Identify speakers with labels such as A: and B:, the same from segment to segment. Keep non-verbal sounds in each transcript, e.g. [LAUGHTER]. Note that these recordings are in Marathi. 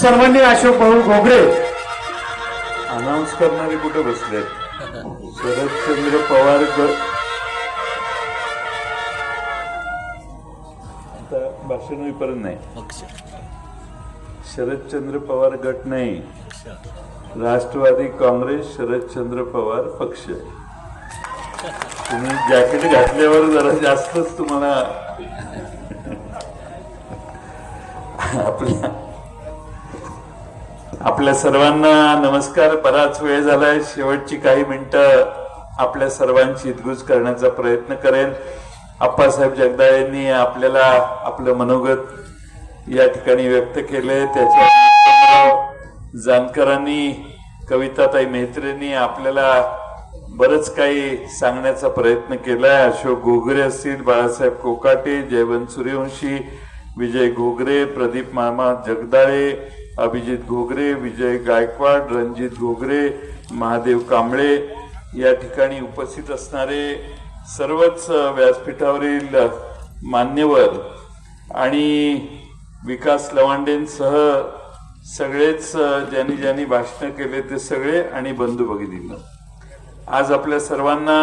A: सर्वांनी अशोक भाऊ घोगरे.
B: अनाऊन्स करणारे कुठे बसलेत शरदचंद्र पवार गट आता भाषण होईपर्यंत नाही. शरदचंद्र पवार गट नाही. राष्ट्रवादी काँग्रेस शरदचंद्र पवार पक्ष. तुम्ही जॅकेट घातल्यावर जरा जास्तच तुम्हाला [LAUGHS] आपल्या आपल्या सर्वांना नमस्कार. बराच वेळ झालाय. शेवटची काही मिनिटं आपल्या सर्वांची हितगुज करण्याचा प्रयत्न करेन. आप्पासाहेब जगदाळेंनी आपल्याला आपलं मनोगत या ठिकाणी व्यक्त केले त्याच्या जानकरांनी कविताताई मेहत्रेंनी आपल्याला बरंच काही सांगण्याचा प्रयत्न केलाय. अशोक घोगरे असतील बाळासाहेब कोकाटे जयवंत सूर्यवंशी विजय घोगरे प्रदीप मामा जगदाळे अभिजित घोगरे विजय गायकवाड रणजित घोगरे महादेव कांबळे या ठिकाणी उपस्थित असणारे सर्वच व्यासपीठावरील मान्यवर आणि विकास लवांडेंसह सगळेच ज्यांनी ज्यांनी भाषण केले ते सगळे आणि बंधू भगिनींना. आज आपल्या सर्वांना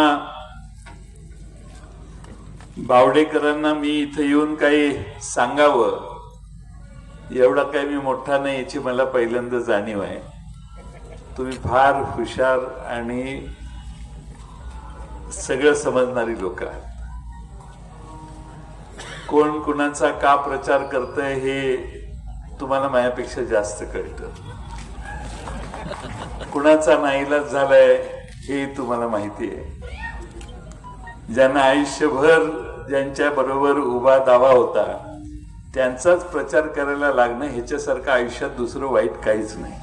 B: बावडेकरांना मी इथं येऊन काही सांगावं. एवढा काही मी मोठा नाही याची मला पहिल्यांदा जाणीव आहे. तुम्ही फार हुशार आणि सगळं समजणारी लोक आहात. कोण कुणाचा का प्रचार करत हे तुम्हाला माझ्यापेक्षा जास्त कळतं. कुणाचा नाईलाज झालाय हे तुम्हाला माहिती आहे. ज्यांना आयुष्यभर ज्यांच्या बरोबर उभा दावा होता त्यांचाच प्रचार करायला लागणं ह्याच्यासारखं आयुष्यात दुसरं वाईट काहीच नाही.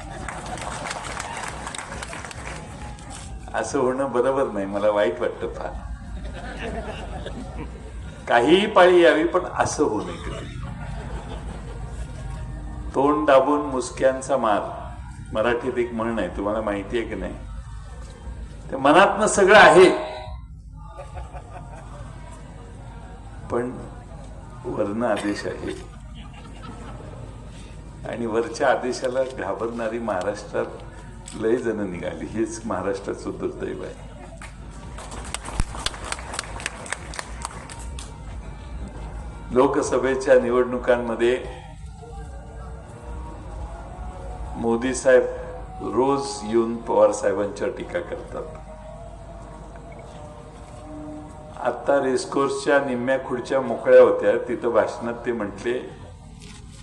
B: असं होणं बरोबर नाही मला वाईट वाटतं फार. काहीही पाळी यावी पण असं होऊ नये कधी. तोंड दाबून मुसक्यांचा मार मराठीत एक म्हण आहे तुम्हाला माहिती आहे की नाही? ते मनातनं सगळं आहे. पण वर्ण आदेश आहे. आणि वरच्या आदेशाला घाबरणारी महाराष्ट्रात लय जण निघाली. हेच महाराष्ट्राचं दुर्दैव आहे. लोकसभेच्या निवडणुकांमध्ये मोदी साहेब रोज येऊन पवार साहेबांच्या टीका करतात. आता रेसकोर्सच्या निम्म्या खुर्च्या मोकळ्या होत्या. तिथं भाषणात ते म्हटले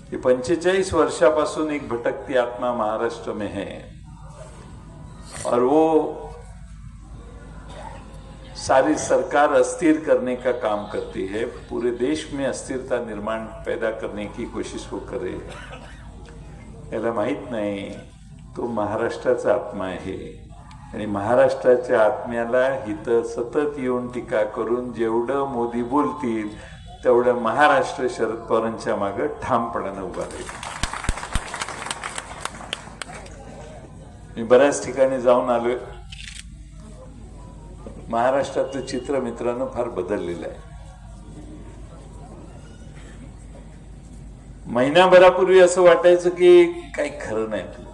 B: की पंचेचाळीस वर्षापासून एक भटकती आत्मा महाराष्ट्र में है. और वो सारी सरकार अस्थिर करने का काम करती है पूरे देश में अस्थिरता निर्माण पैदा करने की कोशिश वो करे याला माहीत नाही तो महाराष्ट्राचा आत्मा आहे. आणि महाराष्ट्राच्या आत्म्याला हित सतत येऊन टीका करून जेवढं मोदी बोलतील तेवढं महाराष्ट्र शरद पवारांच्या मागे ठामपणानं उभा राहील. मी बऱ्याच ठिकाणी जाऊन आलोय. महाराष्ट्रातलं चित्र मित्रांनो फार बदललेलं आहे. महिनाभरापूर्वी असं वाटायचं की काही खरं नाही. तुला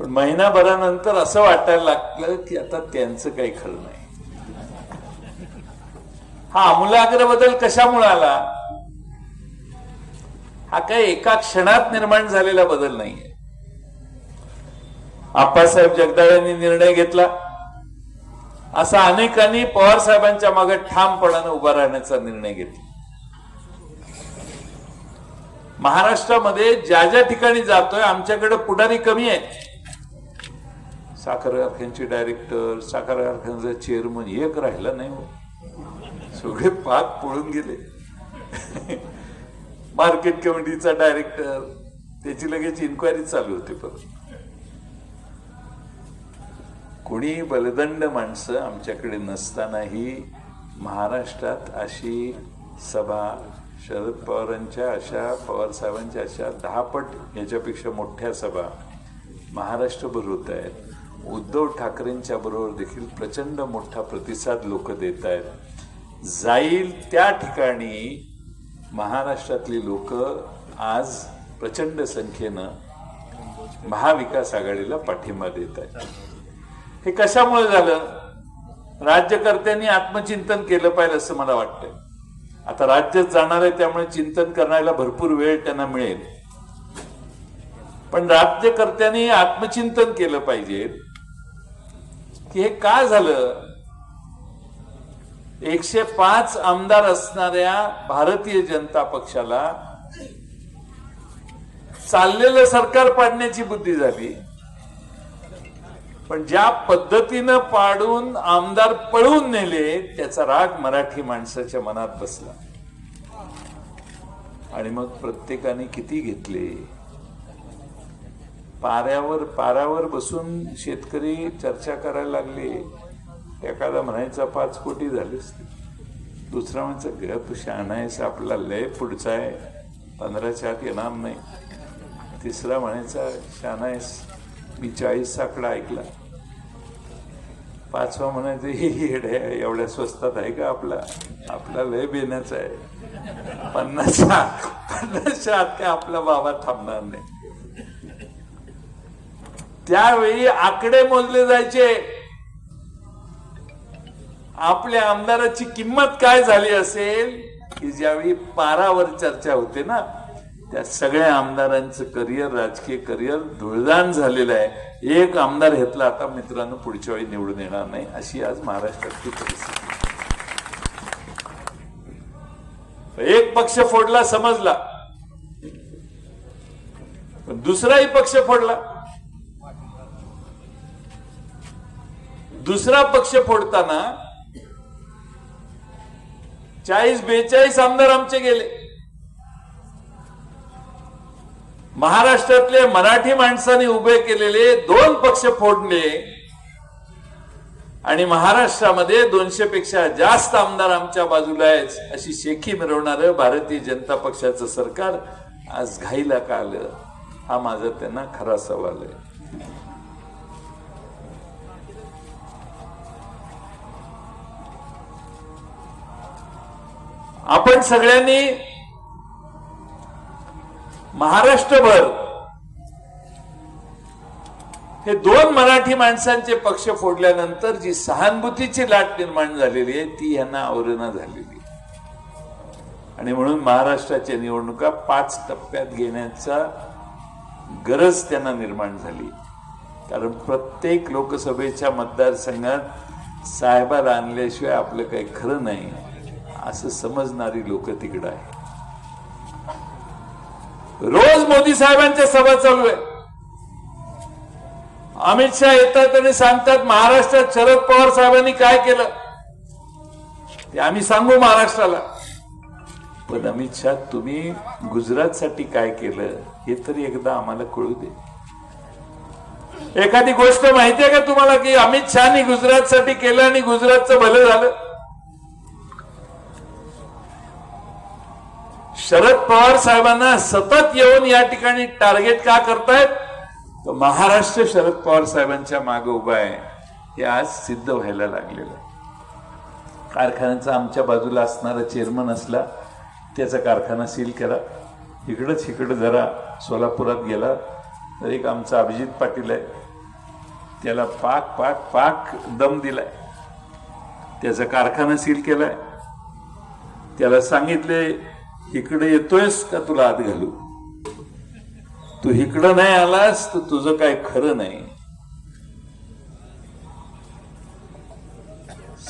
B: पण महिनाभरानंतर असं वाटायला लागलं की आता त्यांचं काही खरं नाही. हा आमूलाग्र बदल कशामुळे आला? हा काही एका क्षणात निर्माण झालेला बदल नाहीये. आप्पासाहेब जगदाळ्यांनी निर्णय घेतला. असा अनेकांनी पवार साहेबांच्या मागे ठामपणानं उभा राहण्याचा निर्णय घेतला. महाराष्ट्रामध्ये ज्या ज्या ठिकाणी जातोय आमच्याकडे पुढारी कमी आहे साखर कारखान्याचे डायरेक्टर साखर कारखान्याचा चेअरमन एक राहिला नाही हो. सगळे पाक पळून गेले. मार्केट कमिटीचा डायरेक्टर त्याची लगेच इन्क्वायरी चालू होती परत. कोणी बलदंड माणसं आमच्याकडे नसतानाही महाराष्ट्रात अशी सभा शरद पवारांच्या अशा पवार साहेबांच्या अशा दहापट याच्यापेक्षा मोठ्या सभा महाराष्ट्रभर होत आहेत. उद्धव ठाकरेंच्या बरोबर देखील प्रचंड मोठा प्रतिसाद लोक देत आहेत. जाईल त्या ठिकाणी महाराष्ट्रातली लोक आज प्रचंड संख्येनं महाविकास आघाडीला पाठिंबा देत आहेत. हे कशामुळे झालं? राज्यकर्त्यांनी आत्मचिंतन केलं पाहिजे असं मला वाटतंय. आता राज्यात जाणार आहे त्यामुळे चिंतन करण्याला भरपूर वेळ त्यांना मिळेल. पण राज्यकर्त्यांनी आत्मचिंतन केलं पाहिजे. की हे का झालं? एकशे पाच आमदार असणाऱ्या भारतीय जनता पक्षाला चाललेलं सरकार पाडण्याची बुद्धी झाली. पण ज्या पद्धतीनं पाडून आमदार पळून नेले त्याचा राग मराठी माणसाच्या मनात बसला. आणि मग प्रत्येकाने किती घेतले? पाऱ्यावर पारावर बसून शेतकरी चर्चा करायला लागले. एखादा म्हणायचा पाच कोटी झालेच दुसरा म्हणायचा गप शहाणायस आपला लय पुढचा आहे. पंधराच्या आत येणार नाही. तिसरा म्हणायचा शहाणायस मी चाळीस आकडा ऐकला. पाचवा म्हणायचं हे येडे आहे, एवढ्या स्वस्तात आहे का आपला? आपला लय बेण्याचा आहे. पन्नासच्या पन्नासच्या आत काय आपला बाबा थांबणार नाही. त्यावेळी आकडे मोजले जायचे. आपल्या आमदाराची किंमत काय झाली असेल की ज्यावेळी पारावर चर्चा होते ना त्या सगळ्या आमदारांचं करिअर राजकीय करिअर धुळदान झालेलं आहे. एक आमदार घेतला आता मित्रांनो पुढच्या वेळी निवडून येणार नाही अशी आज महाराष्ट्रातली परिस्थिती. एक पक्ष फोडला समजला. पण दुसराही पक्ष फोडला. दुसरा पक्ष फोडताना चाळीस बेचाळीस आमदार आमचे गेले. महाराष्ट्रातले मराठी माणसाने उभे केलेले दोन पक्ष फोडले आणि महाराष्ट्रामध्ये दोनशे पेक्षा जास्त आमदार आमच्या बाजूला आहेत अशी शेखी मिरवणार भारतीय जनता पक्षाचं सरकार आज घाईला का आलं हा माझा त्यांना खरा सवाल आहे. आपण सगळ्यांनी महाराष्ट्रभर हे दोन मराठी माणसांचे पक्ष फोडल्यानंतर जी सहानुभूतीची लाट निर्माण झालेली आहे ती यांना आवरणा झालेली आणि म्हणून महाराष्ट्राच्या निवडणुका पाच टप्प्यात घेण्याचा गरज त्यांना निर्माण झाली. कारण प्रत्येक लोकसभेच्या मतदारसंघात साहेबाला आणल्याशिवाय आपलं काही खरं नाही. असं समजणारी लोक तिकडं आहे. रोज मोदी साहेबांच्या सभा चालू आहे. अमित शहा येतात आणि सांगतात महाराष्ट्रात शरद पवार साहेबांनी काय केलं? ते आम्ही सांगू महाराष्ट्राला. पण अमित शहा तुम्ही गुजरातसाठी काय केलं? हे तरी एकदा आम्हाला कळू दे. एखादी गोष्ट माहितीये का तुम्हाला की अमित शहानी गुजरातसाठी केलं आणि गुजरातचं भलं झालं? शरद पवार साहेबांना सतत येऊन या ठिकाणी टार्गेट का करतायत? तर महाराष्ट्र शरद पवार साहेबांच्या मागे उभा आहे. हे आज सिद्ध व्हायला लागलेलं कारखान्याचा आमच्या बाजूला असणारा चेअरमन असला त्याचा कारखाना सील केला इकडंच इकडं जरा सोलापुरात गेला तर एक आमचा अभिजित पाटील आहे. त्याला पाक पाक पाक दम दिलाय. त्याचा कारखाना सील केलाय. त्याला सांगितले इकडे येतोयस का तुला आत घालू? तू इकडं नाही आलास तर तुझं काय खरं नाही.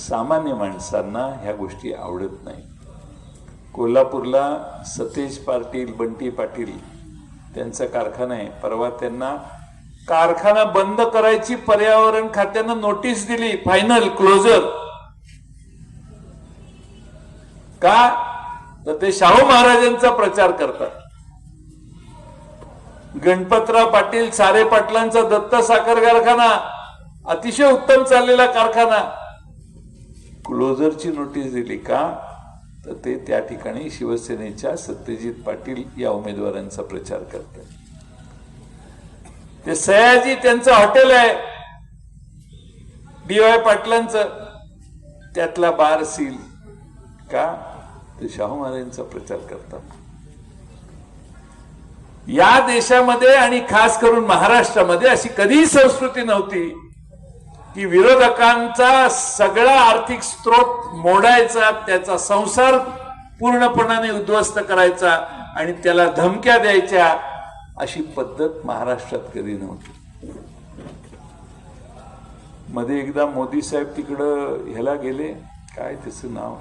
B: सामान्य माणसांना ह्या गोष्टी आवडत नाही. कोल्हापूरला सतेज पाटील बंटी पाटील त्यांचा कारखाना आहे. परवा त्यांना कारखाना बंद करायची पर्यावरण खात्यानं नोटीस दिली फायनल क्लोजर. का? तर ते शाहू महाराजांचा प्रचार करतात. गणपतराव पाटील सारे पाटलांचा दत्त साखर कारखाना अतिशय उत्तम चाललेला कारखाना. क्लोजरची नोटीस दिली का? तर ते त्या ठिकाणी शिवसेनेच्या सत्यजित पाटील या उमेदवारांचा प्रचार करतात. ते सयाजी त्यांचं हॉटेल आहे. डी वाय पाटलांचं. त्यातला बार सील का? ते शाहू महाराजांचा प्रचार करतात. या देशामध्ये आणि खास करून महाराष्ट्रामध्ये अशी कधीही संस्कृती नव्हती की विरोधकांचा सगळा आर्थिक स्रोत मोडायचा त्याचा संसार पूर्णपणाने उद्ध्वस्त करायचा आणि त्याला धमक्या द्यायच्या अशी पद्धत महाराष्ट्रात कधी नव्हती. मध्ये एकदा मोदी साहेब तिकडं ह्याला गेले काय त्याचं नाव?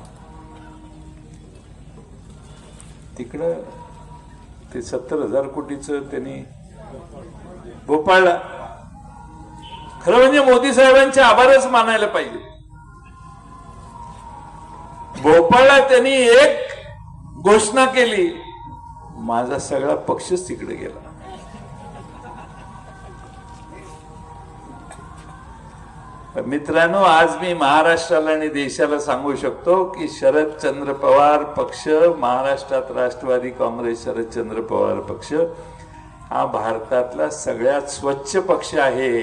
B: तिकडं ते सत्तर हजार कोटीचं त्यांनी भोपाळला. खरं म्हणजे मोदी साहेबांचे आभारच मानायला पाहिजे. भोपाळला त्यांनी एक घोषणा केली माझा सगळा पक्षच तिकडे गेला. मित्रांनो आज मी महाराष्ट्राला आणि देशाला सांगू शकतो की शरदचंद्र पवार पक्ष महाराष्ट्रात राष्ट्रवादी काँग्रेस शरदचंद्र पवार पक्ष हा भारतातला सगळ्यात स्वच्छ पक्ष आहे.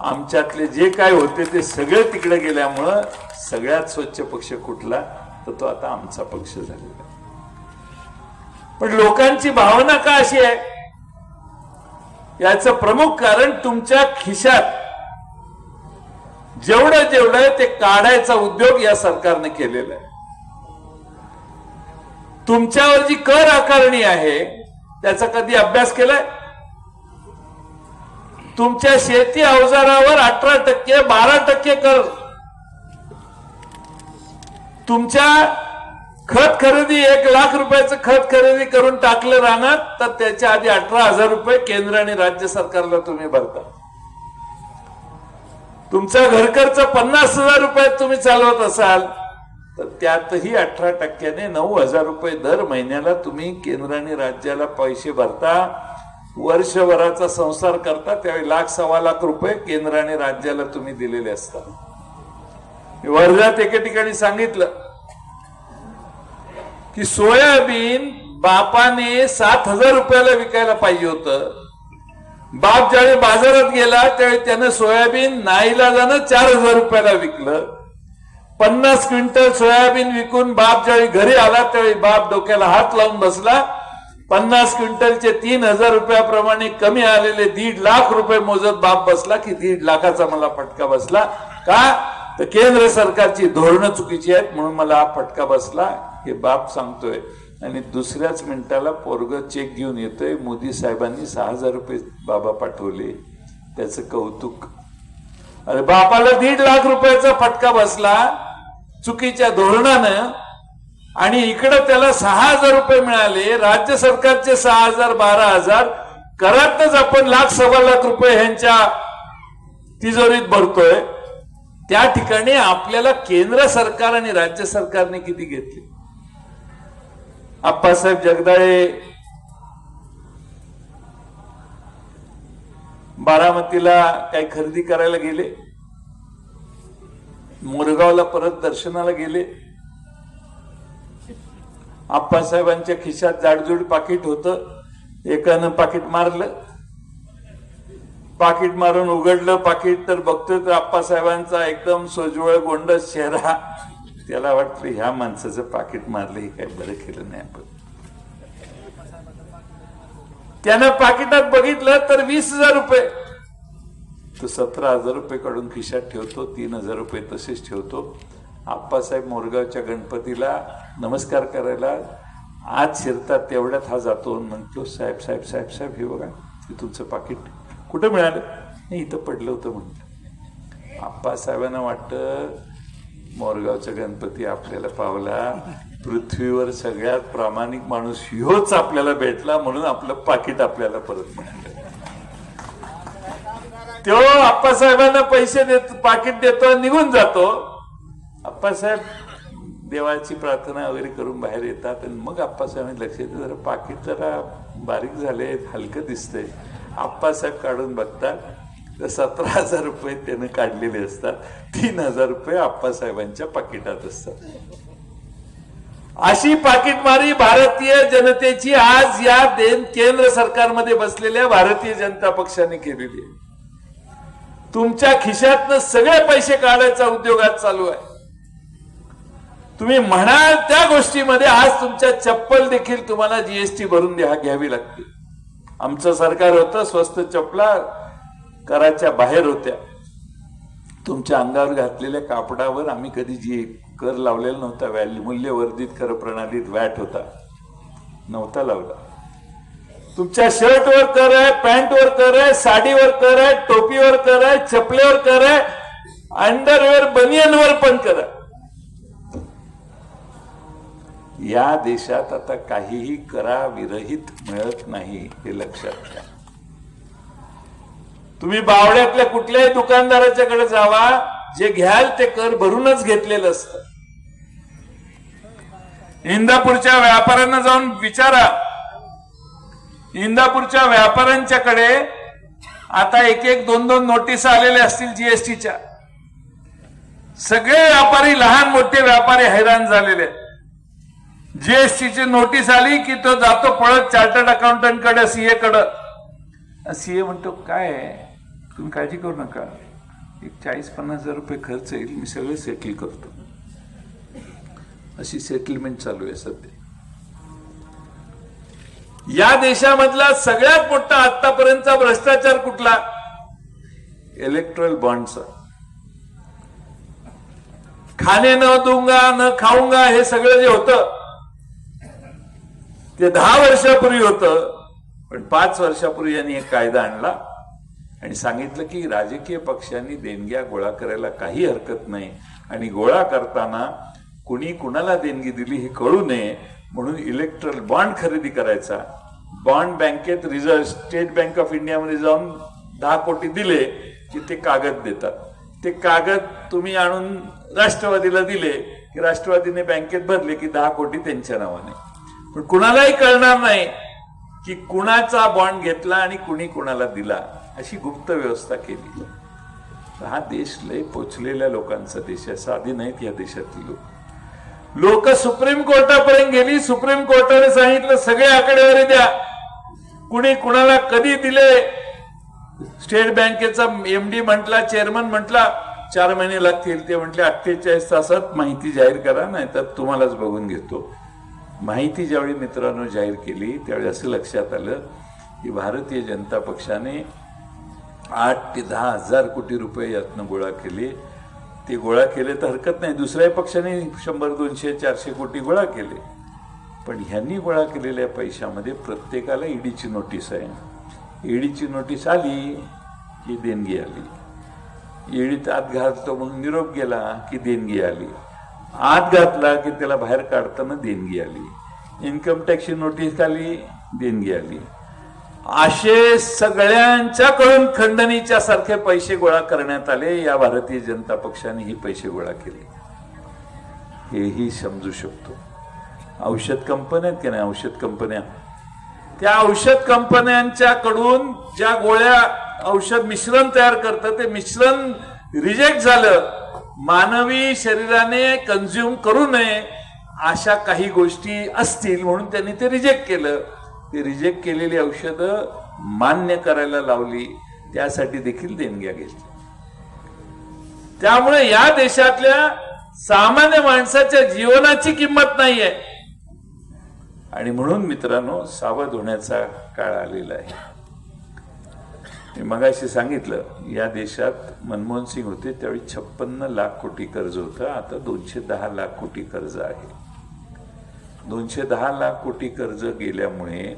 B: आमच्यातले जे काय होते ते सगळे तिकडे गेल्यामुळं सगळ्यात स्वच्छ पक्ष कुठला? तर तो आता आमचा पक्ष झालेला पण लोकांची भावना का अशी आहे? याचं प्रमुख कारण तुमच्या खिशात जेवढं जेवढं आहे ते काढायचा उद्योग या सरकारने केलेला आहे. तुमच्यावर जी कर आकारणी आहे त्याचा कधी अभ्यास केलाय? तुमच्या शेती अवजारावर अठरा टक्के बारा टक्के कर. तुमच्या खत खरेदी एक लाख रुपयाचं खत खरेदी करून टाकलं राहणार तर त्याच्या आधी अठरा हजार रुपये केंद्र आणि राज्य सरकारला तुम्ही भरता. तुमचा घरखर्च पन्नास हजार रुपयात तुम्ही चालवत असाल तर त्यातही अठरा टक्क्याने नऊ हजार रुपये दर महिन्याला तुम्ही केंद्र आणि राज्याला पैसे भरता वर्षभराचा संसार करता त्यावेळी लाख सव्वा लाख रुपये केंद्र आणि राज्याला तुम्ही दिलेले असतात. वर्ध्यात एके ठिकाणी सांगितलं की सोयाबीन बापाने सात हजार रुपयाला विकायला पाहिजे होतं. बाप ज्यावेळी बाजारात गेला त्यावेळी त्यानं सोयाबीन नाईलाजानं चार हजार रुपयाला विकलं. पन्नास क्विंटल सोयाबीन विकून बाप ज्यावेळी घरी आला त्यावेळी बाप डोक्याला हात लावून बसला. पन्नास क्विंटलचे तीन हजार रुपयाप्रमाणे कमी आलेले दीड लाख रुपये मोजत बाप बसला की दीड लाखाचा मला फटका बसला. का? तर केंद्र सरकारची धोरणं चुकीची आहेत म्हणून मला फटका बसला हे बाप सांगतोय. आणि दुसऱ्याच मिनिटाला पोरग चेक घेऊन येतोय. मोदी साहेबांनी सहा हजार रुपये बाबा पाठवले. त्याचं कौतुक. अरे बापाला दीड लाख रुपयाचा फटका बसला चुकीच्या धोरणानं. आणि इकडं त्याला सहा हजार रुपये मिळाले. राज्य सरकारचे सहा हजार बारा हजार. करातच आपण लाख सव्वा लाख रुपये ह्यांच्या तिजोरीत भरतोय. त्या ठिकाणी आपल्याला केंद्र सरकार आणि राज्य सरकारने किती घेतले? आप्पासाहेब जगदाळे बारामतीला काही खरेदी करायला गेले. मोरगावला परत दर्शनाला गेले. आप्पासाहेबांच्या खिशात जाडजूड पाकिट होत. एकानं पाकिट मारलं. पाकिट मारून उघडलं. पाकिट तर बघतोय तर आप्पासाहेबांचा एकदम सोज्वळ गोंडस चेहरा. त्याला वाटतं ह्या माणसाचं पाकिट मारलं हे काय बरं केलं नाही आपण. त्यानं पाकिटात बघितलं तर वीस हजार रुपये. तो सतरा हजार रुपये काढून खिशात ठेवतो तीन हजार रुपये तसेच ठेवतो. आप्पासाहेब मोरगावच्या गणपतीला नमस्कार करायला आज शिरतात तेवढ्यात हा जातो म्हणतो साहेब साहेब साहेब साहेब हे बघा हे तुमचं पाकिट कुठं मिळालं? नाही इथं पडलं होतं म्हणलं आप्पासाहेबांना वाटतं मोरगावचा गणपती आपल्याला पावला. पृथ्वीवर सगळ्यात प्रामाणिक माणूस ह्योच आपल्याला भेटला म्हणून आपलं पाकिट आपल्याला परत मिळालं. तो आप्पासाहेबांना पैसे देतो पाकिट देतो निघून जातो. आप्पासाहेब देवाची प्रार्थना वगैरे करून बाहेर येतात आणि मग आप्पासाहेबांनी लक्ष येतं जरा पाकिट जरा बारीक झाले हलकं दिसतंय. आप्पासाहेब काढून बघतात. तर सतरा हजार रुपये त्यानं काढलेले असतात तीन हजार रुपये आप्पासाहेबांच्या पाकिटात असतात. अशी पाकिटमारी भारतीय जनतेची आज या देन केंद्र सरकारमध्ये बसलेल्या भारतीय जनता पक्षाने केलेली आहे. तुमच्या खिशातनं सगळे पैसे काढायचा उद्योग आज चालू आहे. तुम्ही म्हणाल त्या गोष्टीमध्ये आज तुमच्या चप्पल देखील तुम्हाला जीएसटी भरून द्या घ्यावी लागते. आमचं सरकार होतं स्वस्त चपला कराच्या बाहेर होत्या. तुमच्या अंगावर घातलेल्या कापडावर आम्ही कधी जी कर लावलेला नव्हता व्हॅल्यू मूल्यवर्धित कर प्रणालीत वॅट होता. नव्हता लावला. तुमच्या शर्टवर कर आहे पॅन्टवर कर आहे साडीवर कर आहे टोपीवर कर आहे चपलेवर कर आहे अंडरवेअर बनियनवर पण कर या देशात आता काहीही कराविरहित मिळत नाही हे लक्षात घ्या तुम्ही बावड्यातल्या कुठल्याही दुकानदाराच्याकडे जावा जे घ्याल ते कर भरूनच घेतलेलं असतं. इंदापूरच्या व्यापाऱ्यांना जाऊन विचारा. इंदापूरच्या व्यापाऱ्यांच्याकडे आता एक एक दोन दोन नोटीस आलेल्या असतील जीएसटीच्या. सगळे व्यापारी लहान मोठे व्यापारी हैराण झालेले जीएसटीची नोटीस आली की तो जातो पळत चार्टर्ड अकाउंटंटकडे. सी ए म्हणतो काय तुम्ही काळजी करू नका. एक चाळीस पन्नास हजार रुपये खर्च येईल मी सगळे सेटल करतो. अशी सेटलमेंट चालू आहे सध्या. या देशामधला सगळ्यात मोठा आतापर्यंतचा भ्रष्टाचार कुठला? इलेक्ट्रल बॉन्डचा खाणे न दूंगा न खाऊंगा हे सगळं जे होतं ते दहा वर्षापूर्वी होतं. पण पाच वर्षापूर्वी यांनी एक कायदा आणला आणि सांगितलं की राजकीय पक्षांनी देणग्या गोळा करायला काही हरकत नाही आणि गोळा करताना कुणी कुणाला देणगी दिली हे कळू नये म्हणून इलेक्ट्रल बॉन्ड खरेदी करायचा. बॉन्ड बँकेत रिझर्व्ह स्टेट बँक ऑफ इंडियामध्ये जाऊन दहा कोटी दिले की ते कागद देतात. ते कागद तुम्ही आणून राष्ट्रवादीला दिले की राष्ट्रवादीने बँकेत भरले की दहा कोटी त्यांच्या नावाने. पण कुणालाही कळणार नाही की कुणाचा बॉन्ड घेतला आणि कुणी कुणाला दिला अशी गुप्त व्यवस्था केली. हा देश लय पोचलेल्या लोकांचा देश आहे साधी नाहीत या देशातली लोक. लोक सुप्रीम कोर्टापर्यंत गेली सुप्रीम कोर्टाने सांगितलं सगळे आकडेवारी द्या. कुणी कुणाला कधी दिले? स्टेट बँकेचा एमडी म्हटला चेअरमन म्हटला चार महिने लागतील. ते म्हटले अठ्ठेचाळीस तासात माहिती जाहीर करा नाही तर तुम्हालाच बघून घेतो. माहिती ज्यावेळी मित्रांनो जाहीर केली त्यावेळी असं लक्षात आलं की भारतीय जनता पक्षाने आठ ते दहा हजार कोटी रुपये यातनं गोळा केले. ते गोळा केले तर हरकत नाही. दुसऱ्या पक्षाने शंभर दोनशे चारशे कोटी गोळा केले. पण ह्यांनी गोळा केलेल्या पैशामध्ये प्रत्येकाला ईडीची नोटीस आहे. ईडीची नोटीस आली की देणगी आली. ईडीत आत घालतो म्हणून निरोप गेला की देणगी आली. आत घातला की त्याला बाहेर काढताना देणगी आली. इन्कम टॅक्सची नोटीस आली देणगी आली. असे सगळ्यांच्याकडून खंडणीच्या सारखे पैसे गोळा करण्यात आले. या भारतीय जनता पक्षाने हे पैसे गोळा केले. हेही समजू शकतो. औषध कंपन्या आहेत की नाही? औषध कंपन्या. त्या औषध कंपन्यांच्याकडून ज्या गोळ्या औषध मिश्रण तयार करतात ते मिश्रण रिजेक्ट झालं. मानवी शरीराने कन्झ्युम करू नये अशा काही गोष्टी असतील म्हणून त्यांनी ते रिजेक्ट केलं. ते रिजेक्ट केलेली औषधं मान्य करायला लावली. त्यासाठी देखील देणग्या घेतल्या. त्यामुळे या देशातल्या सामान्य माणसाच्या जीवनाची किंमत नाहीये. आणि म्हणून मित्रांनो सावध होण्याचा काळ आलेला आहे. मी मगाशी सांगितलं या देशात मनमोहन सिंग होते त्यावेळी छप्पन्न लाख कोटी कर्ज होतं आता दोनशे दहा लाख कोटी कर्ज आहे. दोनशे दहा लाख कोटी कर्ज गेल्यामुळे